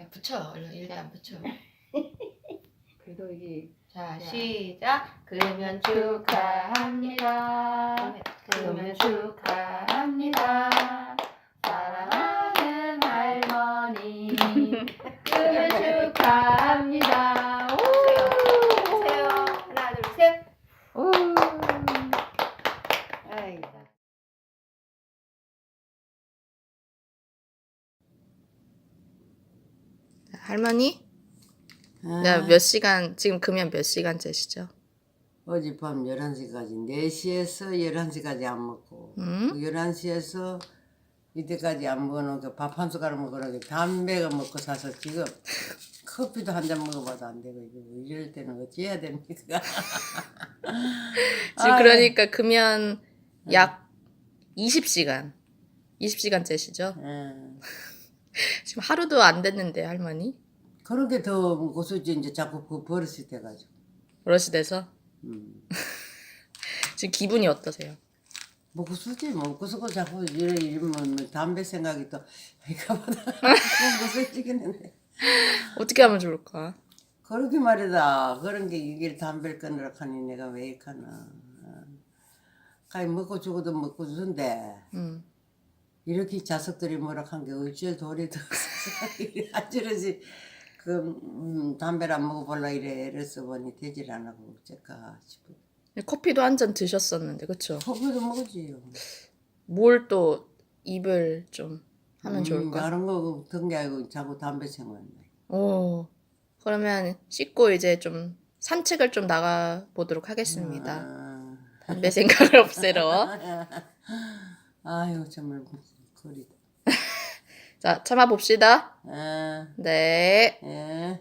그냥 붙여. 얼른 일단 붙여. 그래도 이게 자, 시작. 그러면 축하합니다. 그러면 축하합니다. 사랑하는 할머니. 그러면 축하합니다. 오! 하세요. 하나, 둘, 셋. 오. 아이고. 할머니? 아, 네, 몇 시간 지금 금연 몇 시간째시죠? 어젯밤 11시까지 4시에서 11시까지 안 먹고 음? 11시에서 이때까지 안 먹어놓고 밥한 숟가락 먹으라고 담배가 먹고 사서 지금 커피도 한 잔 먹어봐도 안 되고 이럴 때는 어찌 해야 됩니까? 지금 아유. 그러니까 금연 약 20시간 20시간째시죠? 예. 지금 하루도 안 됐는데 할머니? 그렇게 더 고수지 이제 자꾸 그 버릇이 돼가지고 어르시 돼서 음. 지금 기분이 어떠세요? 먹고 쓰지 먹고 쓰고 자꾸 이래 이러면 뭐 담배 생각이 또 이거 보다 무서지겠는데 어떻게 하면 좋을까? 그러게 말이다. 그런 게 이길 담배를 끊으라 하니 내가 왜 이카나. 가히 먹고 죽어도 먹고 주는데 음. 이렇게 자석들이 뭐라 한게 어쩔 도리 더 아저러지 그 음, 담배를 안 먹어볼라 이래 이래서 보니 되질 안 하고 어쩔까 싶어. 커피도 한 잔 드셨었는데 그쵸? 커피도 먹었지요. 뭘 또 입을 좀 하면 음, 좋을까? 다른 거든게 아니고 자꾸 담배 생각나. 오 그러면 씻고 이제 좀 산책을 좀 나가 보도록 하겠습니다. 아, 담배 생각을 없애러. 아유 정말 거리다. 자 참아 봅시다. 아, 네. 예.